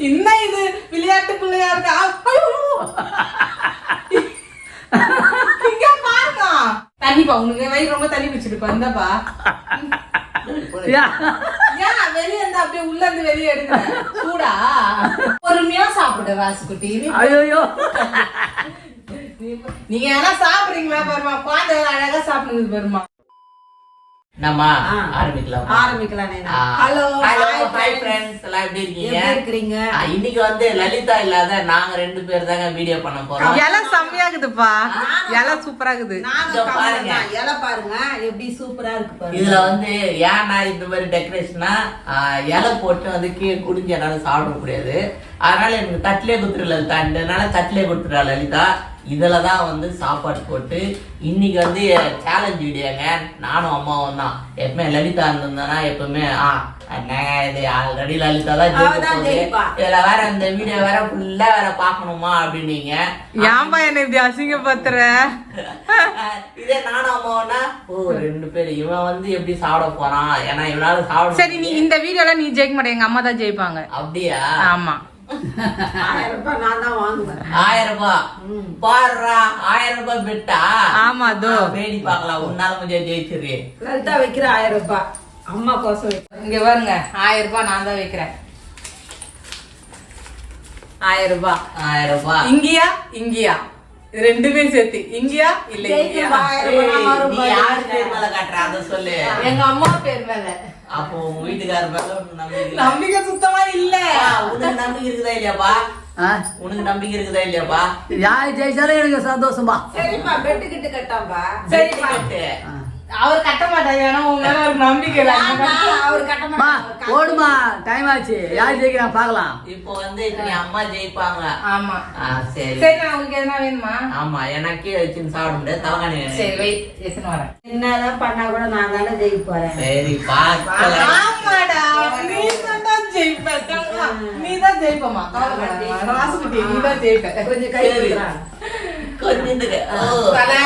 என்ன இது விளையாட்டு பிள்ளையா இருக்கா! இங்க பாருங்க தண்ணிப்பா உனக்கு வயிறு ரொம்ப தண்ணி பிடிச்சிருப்பா இந்தாப்பா வெளிய இருந்து அப்படியே உள்ள இருந்து வெளியே எடுக்கிற சூடா பொறுமையா சாப்பிடு ராசுக்குட்டி நீ- ஐயோ நீங்க யாரா சாப்பிடுறீங்களா பாருமா குழந்தை அழகா சாப்பிடுங்க பாருமா நம்ம ஆரம்பிக்கலாம்? ஆரம்பிக்கலாம் ஆ. ஹலோ ஹலோ ஹாய் ஃப்ரெண்ட்ஸ் எல்லாம் எப்படி இருக்கீங்க? இன்னைக்கு வந்து லலிதா இல்லாத நாங்க ரெண்டு பேர் தாங்க வீடியோ பண்ண போறோம். இலை சூப்பரா இருக்குது நாங்க பாருங்க. எப்படி சூப்பரா இருக்கு பாருங்க. இதுல வந்து ஏன்னா இந்த மாதிரி டெக்கரேஷனா இலை போட்டு வந்து கீழே குடிஞ்சு என்னால சாப்பிட முடியாது. அதனால எனக்கு தட்டிலே குத்துரு லலிதா. இதனால தட்டிலே கொடுத்துருவா லலிதா. இதுல தான் வந்து சாப்பாடு போட்டு இன்னைக்கு வந்து சேலஞ்ச் வீடியோங்க. நானும் அம்மாவும் தான். எப்பவுமே லலிதா இருந்திருந்தேன்னா எப்பவுமே ஆ இது ஆல்ரெடி லலிதா தான். இதுல வேற இந்த வீடியோ வேற ஃபுல்லா வேற பாக்கணுமா அப்படின்னீங்க. ஏன்பா என்ன இப்படி அசிங்கப்படுத்துற? இதே நானும் அம்மாவனா ஓ ரெண்டு பேர். இவன் வந்து எப்படி சாப்பிட போறான்? ஏன்னா இவனால சாப்பிட சரி நீ இந்த வீடியோல நீ ஜெயிக்க மாட்டே எங்க அம்மா தான் ஜெயிப்பாங்க. அப்படியா? ஆமா. ஆயிரம் ரூபாய் நான் தான் வாங்குவேன். ஆயிரம் ரூபாய் பாடுறா ஆயிரம் ரூபாய் பெட்டா ஆமா தோ வேடி பார்க்கலாம் உன்னால முடியாது ஜெயிச்சிரு லலிதா வைக்கிற ஆயிரம் ரூபாய். அம்மா கோசம் வைக்கிறேன். இங்க பாருங்க ஆயிரம் ரூபாய் நான் தான் வைக்கிறேன். ஆயிரம் ரூபாய். ஆயிரம் ரூபாய். இங்கயா? இங்கயா? ரெண்டுமே சேர்த்து. இங்கயா இல்ல நீ யாரு பேர் மேல காட்டுற? அத சொல்லு. எங்க அம்மா பேர் மேல. அப்போ உங்க வீட்டுக்காரர் மேல நம்பிக்கை சுத்தமா இல்ல. உனக்கு நம்பிக்கை இருக்குதா இல்லையாப்பா? உனக்கு நம்பிக்கை இருக்குதா இல்லையாப்பா யார் ஜெயிச்சாலும் எனக்கு சந்தோஷமா சரிப்பா பெட்டு கிட்டு கட்டாம்பா சரிப்பா கட்டு. அவர் கட்ட மாட்டாரு ஏன்னா உங்க மேல ஒரு நம்பிக்கை இல்ல. ஆமா, அவர் கட்ட ஓடுமா டைம் ஆச்சு. யார் ஜெயிக்கிறான் பார்க்கலாம். இப்போ வந்து நீ அம்மா ஜெயிப்பாங்க. ஆமா. சரி. சரி நான் உங்களுக்கு எதனா வேணுமா? ஆமா எனக்கு கீழே வச்சுன்னு சாப்பிட முடியாது தலைகாணி. சரி வெயிட் எடுத்துன்னு வரேன். என்னதான் பண்ணா கூட நான் தானே ஜெயிக்க போறேன். சரி பார்க்கலாம். ஆமாடா நீ தான் ஜெயிப்ப. நீ தான் ஜெயிப்பமா ராசுகுட்டி நீ தான் ஜெயிப்ப. கொஞ்சம் கை கொஞ்சம் இருக்கு. ஓ. தலை.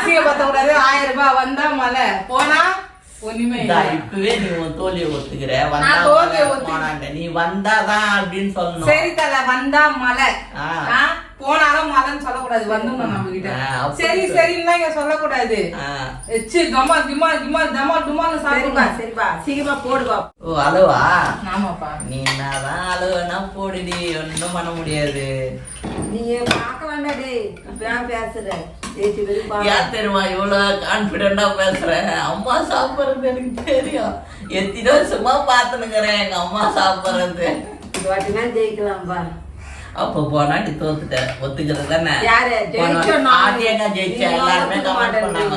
அசிங்கப்படுத்த கூடாது ஆயிரம் ரூபாய் வந்தா மலை போனா ஒண்ணுமே இப்பவே நீ உன் தோல்வியை ஒத்துக்கிற. வந்தா. நீ வந்தாதான் அப்படின்னு சொல்லணும். சரி தலை வந்தா. ஆ, போனாலும் மலைன்னு சொல்லக்கூடாது. வந்துடணும் நம்ம கிட்ட சரி சொல்லு. சரின்னா இங்க சொல்லக்கூடாது. எச்சு கமா கிமா கிமா தமா டுமான்னு சாப்பிடுமா சரிப்பா சீக்கிரமா போடுவா. ஓ அளவா ஆமாப்பா. நீ என்னதான் அளவுனா போடுடி. ஒண்ணும் பண்ண முடியாது. நீ பார்க்க வேண்டாம் டேய். இப்பதான் பேசுற ஏன் தெரியுமா இவ்வளவு கான்பிடண்டா பேசுறேன் அம்மா சாப்பிடுறது எனக்கு தெரியும். எத்தனை வருஷமா பாத்துனுக்குறேன் எங்க அம்மா சாப்பிடுறது. ஜெயிக்கலாம்பா அப்ப போனா நீ தோத்துட்ட. ஒத்துக்கிறது தானே? யாரு? ஜெயிச்ச நான். ஆதியங்க ஜெயிச்ச நீங்க எல்லாருமே கமெண்ட் பண்ணாங்க.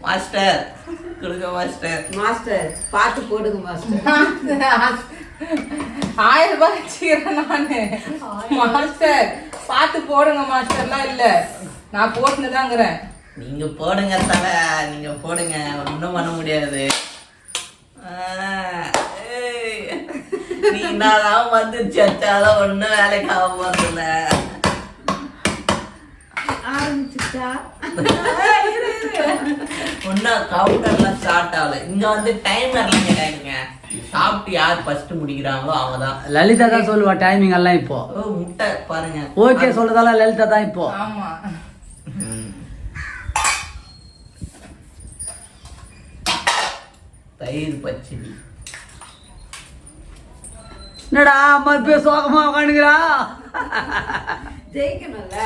மாஸ்டர் கொடுங்க மாஸ்டர். மாஸ்டர் பார்த்து போடுங்க மாஸ்டர். ஆயிரம் ரூபாய் வச்சுக்கிறேன் நானு. மாஸ்டர் பார்த்து போடுங்க மாஸ்டர்லாம் இல்ல. நான் போட்டுன்னு தாங்கிறேன் நீங்க போடுங்க தலை நீங்க போடுங்க. ஒன்றும் பண்ண முடியாது. ஆ, ஏய். நீ என்னதான் வந்துருச்சு வச்சாலும் ஒன்றும் வேலைக்கு ஆக போறதில்ல. ஆரம்பிச்சுட்டா ஒன்றும் கவுண்டர்லாம் ஸ்டார்ட் ஆகல. இங்க வந்து டைமர்லாம் கிடையாதுங்க சாப்பிட்டு யார் ஃபர்ஸ்ட் முடிக்கிறாங்களோ அவங்க தான் லலிதா தான் சொல்லுவா டைமிங் எல்லாம் இப்போ. ஓ முட்டை பாருங்க. ஓகே சொல்றதால லலிதா தான் இப்போ. ஆமா. தயிர் பச்சடி. என்னடா அம்மா இப்ப சோகமா உட்காந்துக்கிறா ஜெயிக்கணும்ல.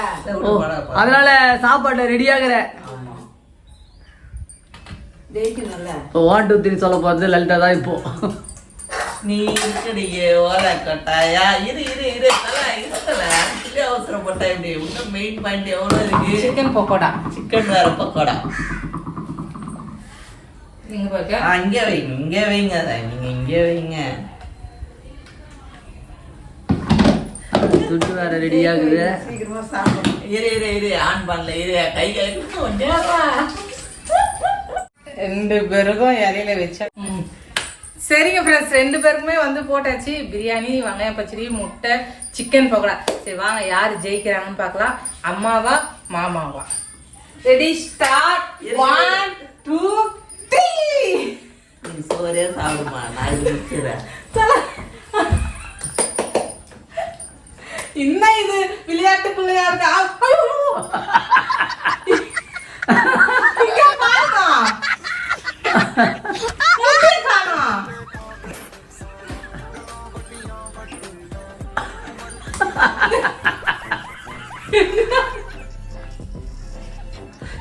அதனால சாப்பாடு ரெடி ஜெயிக்கணும்ல. இப்போ ஒன் டூ த்ரீ சொல்ல போறது லலிதா தான் இப்போ. நீ இருக்கடியே ஓர கட்டாயா? இரு இரு இரு தல இருக்கல அதுக்குள்ளே அவசரப்பட்டா இப்படி இன்னும் மெயின் பாயிண்ட் எவ்வளவு இருக்கு? சிக்கன் பக்கோடா. சிக்கன் வேற பக்கோடா. நீங்க பாருங்க ஆ, இங்கே வைங்க இங்கே வைங்க. நீங்க இங்கே வைங்க. துட்டு வேற ரெடி ஆகுது. சீக்கிரமா சாப்பிடணும். இரு இரு இரு ஆன் பண்ணல இரு. கை கை ரெண்டு பேருக்கும் இலையில வச்சா. சரிங்க ஃப்ரெண்ட்ஸ் ரெண்டு பேருக்குமே வந்து போட்டாச்சு. பிரியாணி வெங்காய பச்சடி முட்டை சிக்கன் பக்கோடா. சரி வாங்க யார் ஜெயிக்கிறாங்கன்னு பார்க்கலாம். அம்மாவா மாமாவா? Ready start. ஒன் டூ ஒரே சாப்பிடுமா? நான் என்ன இது? விளையாட்டு பிள்ளையா இருக்கா?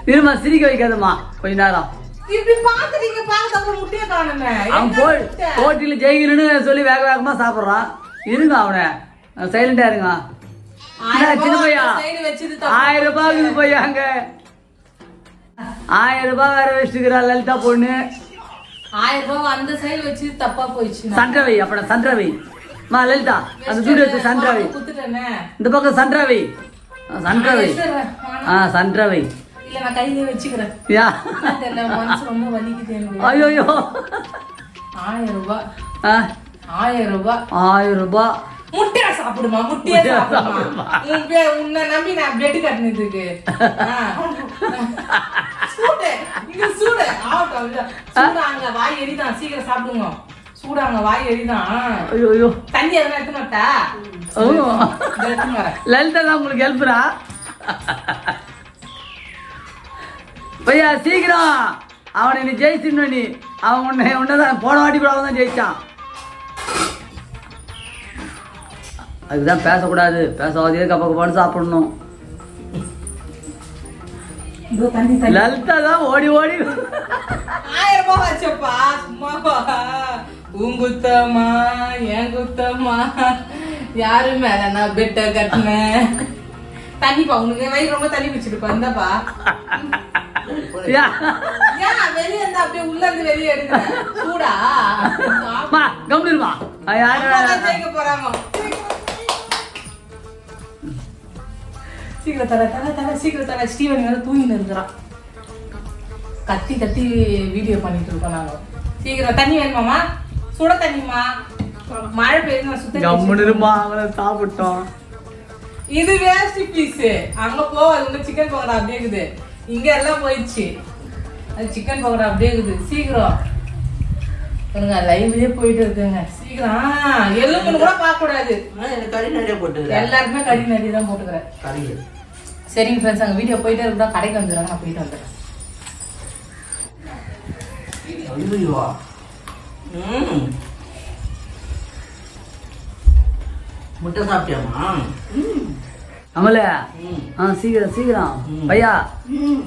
இருமா சிரிக்க வைக்காதம்மா. கொஞ்ச நேரம். அவன் போட்டியில் ஜெயிக்கணும்னு சொல்லி வேக வேகமா சாப்பிட்றான். இருங்க அவனை. சைலண்டா இருங்க என்ன சின்ன பையா? ஆயிரம் பையா அங்க? ஆயிரம் ரூபாய் வேற வச்சுக்கிறா லலிதா பொண்ணு. ஆயிரம் ரூபாய் அந்த சைடு வச்சு தப்பா போயிடுச்சு சன்றவை அப்பட சன்றவை மா லலிதா அந்த எடுத்து சன்றவை குத்துட்டேனே இந்த பக்கம் சன்றவை சன்றவை. ஆ சன்றவை ஐயோ ஆயிரம் ரூபாய் ஆ. ஆயிரம் ரூபாய் ஆயிரம் ரூபாய் முட்டையா சாப்பிடுமா? முட்டையா சாப்பிடுமா? உன்னை நம்பி நான் பெட் கட்டினதுக்கு. சூடு. இங்க சூடு. ஆகட்டும். சூடு அங்க வாய் எரிதான். சீக்கிரம் சாப்பிடுங்க. சூடு அங்க வாய் எரிதான். ஐயோ தண்ணி எதனா எடுத்து லலிதா தான் உங்களுக்கு ஹெல்ப்ரா? பையா சீக்கிரம். அவனை நீ ஜெயிச்சிடணும் நீ அவன் உன்னை உன்னதான் போன வாட்டி கூட அவன் தான் ஜெயிச்சான். அதுதான் பேசக்கூடாது. பேசாதே கப்ப கப்பான்னு சாப்பிடணும். லலிதா தான் ஓடி ஓடி. ஆயிரம் ரூபாய் வச்சப்பா. சும்மாவா? உன் குத்தமா என் குத்தமா? யாரு மேல நான் பெட்ட கட்டினேன் தண்ணிப்பா உனக்கு வயிறு ரொம்ப தண்ணி வச்சிருப்பா இந்தாப்பா வெளிய இருந்து அப்படியே உள்ள இருந்து வெளியே எடுக்கிறேன் சூடா. கம்மிருமா யாரு போறாங்க. சீக்கிரம் தர தர தர சீக்கிரம் தர ஸ்டீவன் வேற தூங்கின்னு இருக்கிறான் கத்தி கத்தி வீடியோ பண்ணிட்டு இருக்கோம் நாங்க. சீக்கிரம் தண்ணி வேணுமாமா சுட தண்ணிமா மழை பெய்யுது நான் சுத்த கம்முனுமா அவனை சாப்பிட்டோம் இது வேஸ்ட் பீஸ் அங்க போவாது உங்க சிக்கன் பக்கோடா அப்படியே இருக்குது. இங்க எல்லாம் போயிடுச்சு. அது சிக்கன் பக்கோடா அப்படியே இருக்குது. சீக்கிரம். பாருங்க லைவ்லயே போயிட்டு இருக்குங்க. சீக்கிரம். எலும்புன்னு கூட பார்க்க கூடாது கறி நிறைய போட்டுக்கிறேன். எல்லாருக்குமே கறி நிறைய தான் போட்டுக்கிறேன். கறி சரிங்க ஃப்ரெண்ட்ஸ் அங்க வீடியோ போயிட்டே இருந்தா கடைக்கு வந்துடுறாங்க நான் போயிட்டு வந்துடுறேன். ம். முட்டை சாப்பிட்டியாமா அமல. ஆ சீக்கிரம் சீக்கிரம். பையா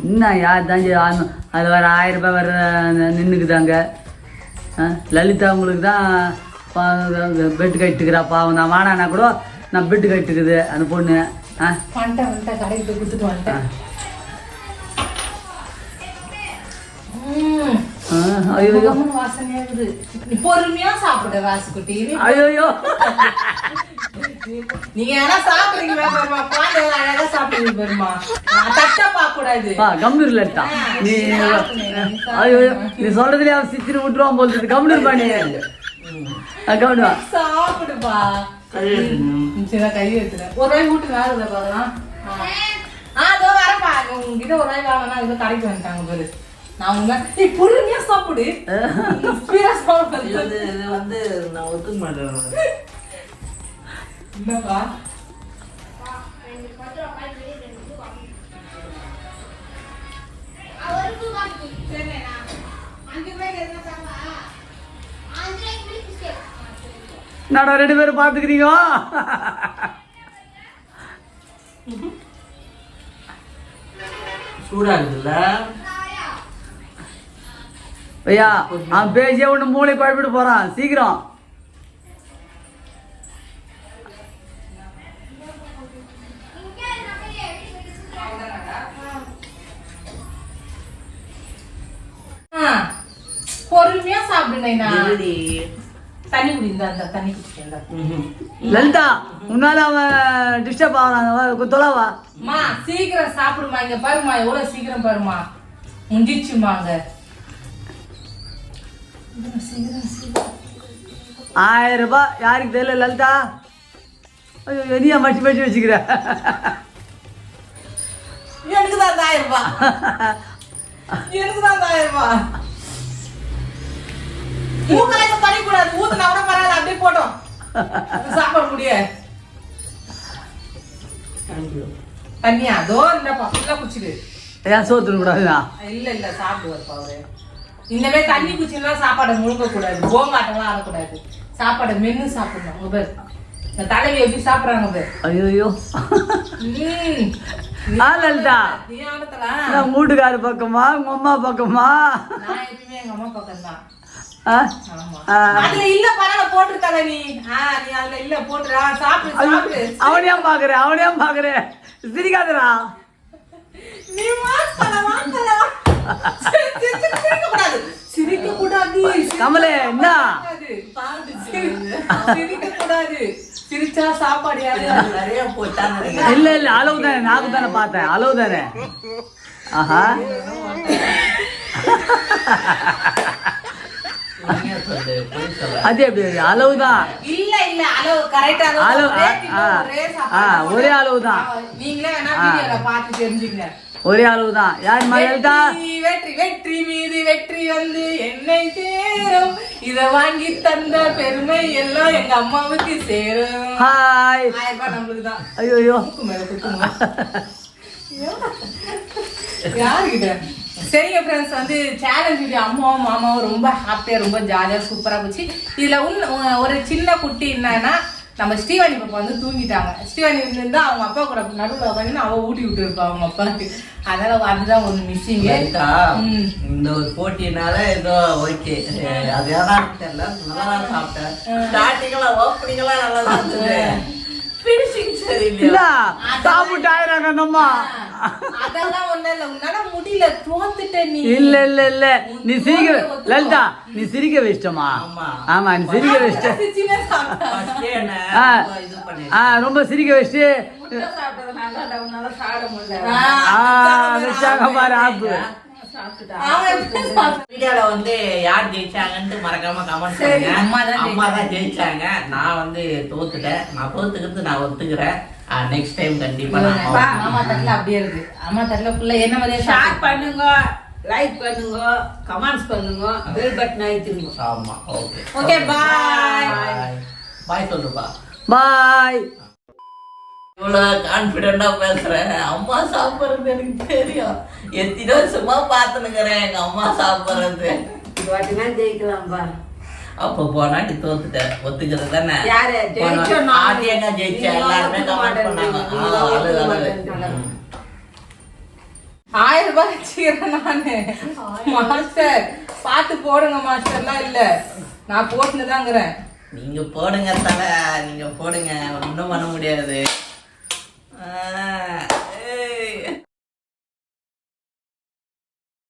என்ன யார் தான் அது வேற ஆயிரம் ரூபாய் வேற நின்றுக்குதாங்க லலிதா உங்களுக்கு தான் பெட்டு கட்டுக்கிறா பாவம். நான் வாடானா கூட நான் பெட்டு கட்டுக்குது அந்த பொண்ணு. ஆ. கடைக்கு கொடுத்துட்டு வந்துட்டேன். பொறுமையா சாப்பிடு ஐயோ ஐயோ. நீங்க ஏன்னா பெருமா அழகா சாப்பிடுறீங்க பெருமா தட்டா பார்க்க கூடாது கம்மிரு லலிதா நீ ஐயோ ஐயோ. நீ சொல்றதுலயே அவன் சித்திரி விட்டுருவான் போல் இருக்கு. பண்ணி கம்மிடுவா சாப்பிடுப்பா. சரி கை எடுத்துறேன் ஒரு ரூபாய் வீட்டு வேலை இல்லை பார்க்கலாம் ஆ அதோ வரப்பா உங்ககிட்ட ஒரு ரூபாய் வாங்கினா இது கடைக்கு வந்துட்டாங்க பாரு. நான் உங்க நீ பொறுமையா சாப்பிடு. ஸ்பீடா சாப்பிடு. இது வந்து நான் ஒத்துக்க மாட்டேன். என்னப்பா என்னடா ரெண்டு பேரும் பார்த்துக்கிறீங்க சூடா இருக்குல்ல ஐயா அவன் பேசியே ஒன்று மூளை குழப்பிட்டு போறான். சீக்கிரம். பொறுமையா சாப்பிடுங்க இருடி. தண்ணி குடி இந்த அந்த தண்ணி. லலிதா உன்னால அவன் டிஸ்டர்ப் ஆகிறான் தொலைவா அம்மா சீக்கிரம் சாப்பிடுமா இங்க பாருமா எவ்வளவு சீக்கிரம் பாருமா முடிஞ்சிச்சுமா அங்க சீக்கிரம் சீக்கிரம் ஆயிரம் ரூபாய் யாருக்கு தெரியல லலிதா ஐயோ என்னையா மச்சி மச்சி வச்சுக்கிற எனக்கு தான் ஆயிரம் ரூபாய். எனக்கு தான் அந்த ஆயிரம் ரூபாய். ஊக்கலைக்கு பண்ணிக்கூடாது. ஊத்துனா கூட பரவாயில்ல அப்படியே போட்டோம். சாப்பாடு முடிய. தண்ணியா அதோ இல்லப்பா ஃபுல்லா குச்சிடு. ஏன் சோத்துன்னு கூடாதுண்ணா இல்ல இல்ல சாப்பிடுவார்ப்பா அவரு. மாதிரி தண்ணி குச்சினா சாப்பாடை முழுங்க கூடாது போங்காட்டம்லாம் ஆடக்கூடாது. சாப்பாடை மென்னு சாப்பிடணும் உங்க பேர் இந்த தலைவி எப்படி சாப்பிடுறாங்க பேர். ஐயோ ம். ஆ லலிதா. நீ ஆடத்தலாம் நான் வீட்டுக்காரு பக்கமா உங்க அம்மா பக்கமா? நான் எப்பயுமே எங்க அம்மா பக்கம் தான் ஆ? ஆமா ஆ. அதுல இல்ல பரவாயில்ல போட்டுருக்காங்க நீ. ஆ நீ அதுல இல்ல போட்டுறா. சாப்பிடு சாப்பிடு. அவனையா பாக்குறேன் அவனையா சிரிக்காதடா. நீ வாங்கல வாங்கல சிரிக்க கூடாது சிரிக்க கூடாது கமலே, என்ன? சிரிக்க கூடாது சிரிச்சா சாப்பாடு யாரு? நிறைய. இல்ல இல்ல அளவு தானே நாக்கு தானே பார்த்தேன் அளவு தானே. ஆஹா நீங்க சொல்லு, பொய் சொல்ல. அது எப்படி அது? அளவுதான். இல்ல இல்ல அளவு கரெக்டா அளவு, ஒரே அளவு தான். நீங்களே வேணா பார்த்து தெரிஞ்சுக்கங்க. ஒரே அளவுதான். யார் மகள்தா வெற்றி வெற்றி வெற்றி மீது வெற்றி வந்து என்னை சேரும். இத வாங்கி தந்த பெருமை எல்லாம் எங்க அம்மாவுக்கு சேரும். ஹாய் நம்மளுக்கு தான். ஐயோ ஐயோ. யாருக்கிட்ட? சரிங்க ஃப்ரெண்ட்ஸ் வந்து சேலஞ்ச் வீடியோ அம்மாவும் மாமாவும் ரொம்ப ஹாப்பியாக ரொம்ப ஜாலியாக சூப்பராக போச்சு. இதில் உன் ஒரு சின்ன குட்டி என்னன்னா நம்ம ஸ்ரீவாணி பாப்பா வந்து தூங்கிட்டாங்க. ஸ்ரீவாணி இருந்தா அவங்க அப்பா கூட நடுவில் உட்காந்து அவ ஊட்டி விட்டு இருப்பா அவங்க அப்பாவுக்கு. அதனால அதுதான் ஒரு மிஸ்ஸிங்கு லலிதா, ம். இந்த ஒரு போட்டினால ஏதோ ஓகே. அது ஏதாவது தெரியல. நல்லா சாப்பிட்டேன். ஸ்டார்டிங்ல ஓப்பனிங்லாம் நல்லா தான் இருந்தது. ஃபினிஷிங் இல்ல சரியில்லையா சாப்பிட்டு ஆயிராங்க நம்ம அதெல்லாம் ஒண்ணும் இல்ல. உன்னால முடியல. தோத்துட்ட நீ. இல்ல இல்ல இல்ல. நீ சிரிக்க லலிதா நீ சிரிக்க வச்சிட்டமா ஆமா. ஆமா நீ சிரிக்க வச்சிட்ட ஆ. ரொம்ப இது பண்ணி ஆ ரொம்ப சிரிக்க வச்சுட்டு வச்சாங்க பாரு ஆப்பு. வீடியோல வந்து யார் ஜெயிச்சாங்கன்ட்டு மறக்காம கமெண்ட் பண்ணுங்க. அம்மா தான் அம்மா தான் ஜெயிச்சாங்க. நான் வந்து தோத்துட்டேன். நான் தோத்துக்கிறது நான் ஒத்துக்கிறேன். நெக்ஸ்ட் டைம் கண்டிப்பா அம்மா தட்டுல அப்படியே இருக்கு. அம்மா தட்டுல ஃபுல்லா என்ன மாதிரியே ஷேர் பண்ணுங்க. லைக் பண்ணுங்க. கமெண்ட்ஸ் பண்ணுங்க. பெல் பட்டன் அழுத்திடுங்க. ஆமா ஓகே ஓகே பாய் பாய் சொல்லுப்பா. பாய் இவ்வளவு கான்பிடண்டா பேசுறேன். அம்மா சாப்பிடுறது எனக்கு தெரியும். எத்தனை வருஷமா பாத்துனுக்கிறேன் எங்க அம்மா சாப்பிடுறது. வாட்டினா ஜெயிக்கலாம்பா அப்ப போனா நீ தோத்துட்டேன். ஒத்துக்கிறது தானே. ஆதியங்க ஜெயிச்ச எல்லாருமே கமெண்ட். பண்ணாங்க. ஆயிரம் ரூபாய் வச்சுக்கிறேன் நானு. மாஸ்டர் பார்த்து போடுங்க மாஸ்டர்லாம் இல்ல. நான் போட்டுன்னு தாங்கிறேன் நீங்க போடுங்க தல. நீங்க போடுங்க. ஒண்ணும் பண்ண முடியாது. 哎。